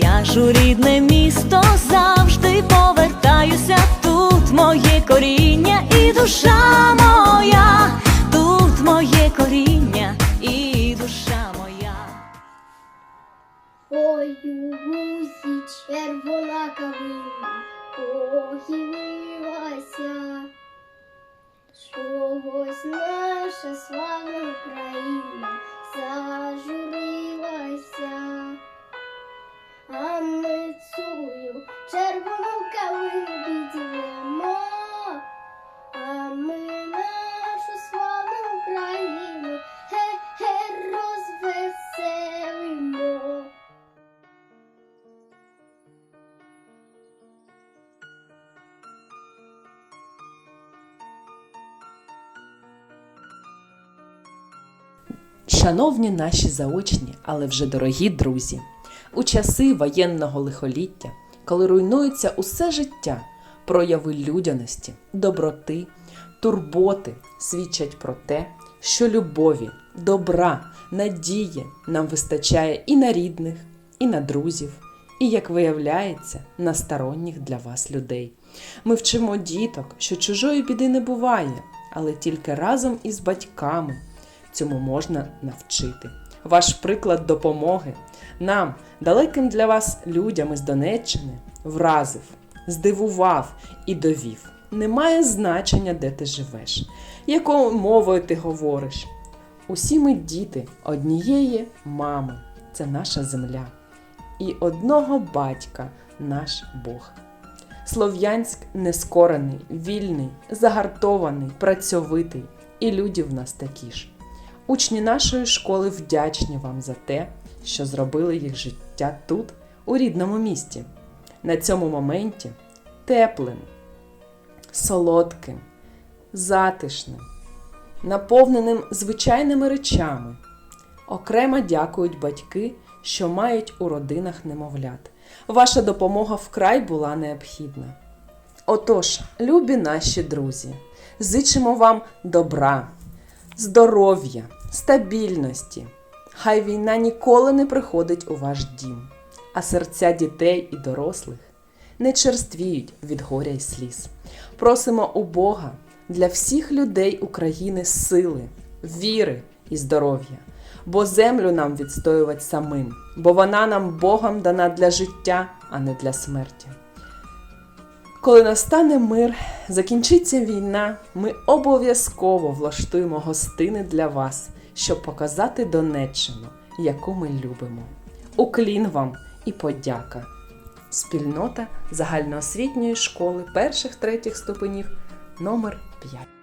Я ж у рідне місто завжди повертаюся. Тут моє коріння і душа моя, тут моє коріння і душа моя. Ой, у лузі червона калина похилилася. Чогось наша славна Шановні наші заочні, але вже дорогі друзі, у часи воєнного лихоліття, коли руйнується усе життя, прояви людяності, доброти, турботи свідчать про те, що любові, добра, надії нам вистачає і на рідних, і на друзів, і, як виявляється, на сторонніх для вас людей. Ми вчимо діток, що чужої біди не буває, але тільки разом із батьками цьому можна навчити. Ваш приклад допомоги нам, далеким для вас людям із Донеччини, вразив, здивував і довів. Немає значення, де ти живеш, якою мовою ти говориш. Усі ми діти однієї мами, це наша земля, і одного батька наш Бог. Слов'янськ нескорений, вільний, загартований, працьовитий, і люди в нас такі ж. Учні нашої школи вдячні вам за те, що зробили їх життя тут, у рідному місті. На цьому моменті теплим, солодким, затишним, наповненим звичайними речами. Окремо дякують батьки, що мають у родинах немовлят. Ваша допомога вкрай була необхідна. Отож, любі наші друзі, зичимо вам добра, здоров'я, стабільності. Хай війна ніколи не приходить у ваш дім, а серця дітей і дорослих не черствіють від горя й сліз. Просимо у Бога для всіх людей України сили, віри і здоров'я, бо землю нам відстоювати самим, бо вона нам Богом дана для життя, а не для смерті. Коли настане мир, закінчиться війна, ми обов'язково влаштуємо гостини для вас, щоб показати Донеччину, яку ми любимо. Уклін вам і подяка. Спільнота загальноосвітньої школи перших третіх ступенів номер 5.